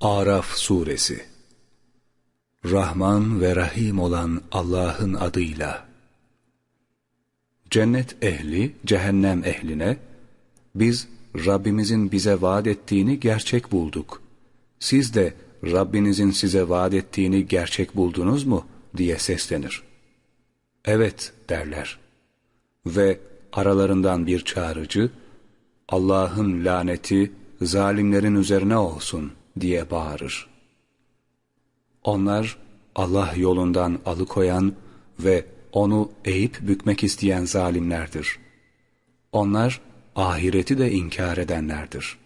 Araf Suresi Rahman ve Rahim olan Allah'ın adıyla Cennet ehli, cehennem ehline, biz Rabbimizin bize vaat ettiğini gerçek bulduk. Siz de Rabbinizin size vaat ettiğini gerçek buldunuz mu? diye seslenir. Evet derler. Ve aralarından bir çağrıcı, Allah'ın laneti zalimlerin üzerine olsun diye bağırır. Onlar Allah yolundan alıkoyan ve onu eğip bükmek isteyen zalimlerdir. Onlar ahireti de inkar edenlerdir.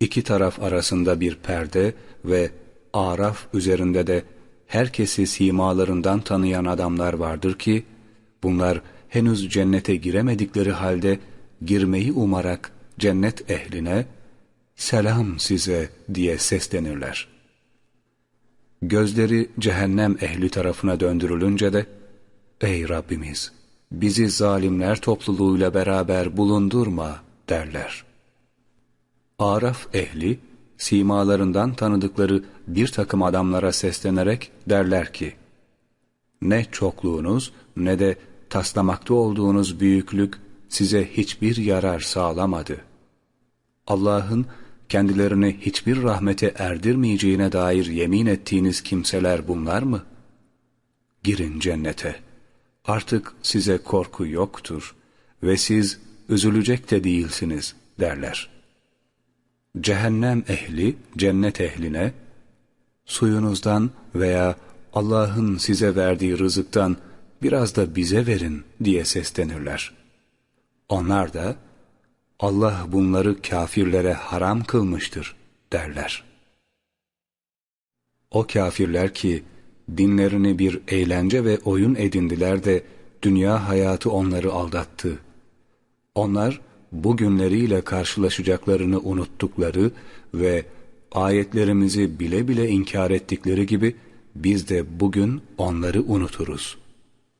İki taraf arasında bir perde ve araf üzerinde de herkesi simalarından tanıyan adamlar vardır ki, bunlar henüz cennete giremedikleri halde girmeyi umarak cennet ehline, selam size diye seslenirler. Gözleri cehennem ehli tarafına döndürülünce de, ey Rabbimiz, bizi zalimler topluluğuyla beraber bulundurma derler. Araf ehli, simalarından tanıdıkları bir takım adamlara seslenerek derler ki, ne çokluğunuz ne de taslamakta olduğunuz büyüklük size hiçbir yarar sağlamadı. Allah'ın kendilerini hiçbir rahmete erdirmeyeceğine dair yemin ettiğiniz kimseler bunlar mı? Girin cennete. Artık size korku yoktur ve siz üzülecek de değilsiniz derler. Cehennem ehli cennet ehline suyunuzdan veya Allah'ın size verdiği rızıktan biraz da bize verin diye seslenirler. Onlar da Allah bunları kafirlere haram kılmıştır derler. O kafirler ki dinlerini bir eğlence ve oyun edindiler de dünya hayatı onları aldattı. Onlar bugünleriyle karşılaşacaklarını unuttukları ve ayetlerimizi bile bile inkar ettikleri gibi biz de bugün onları unuturuz.''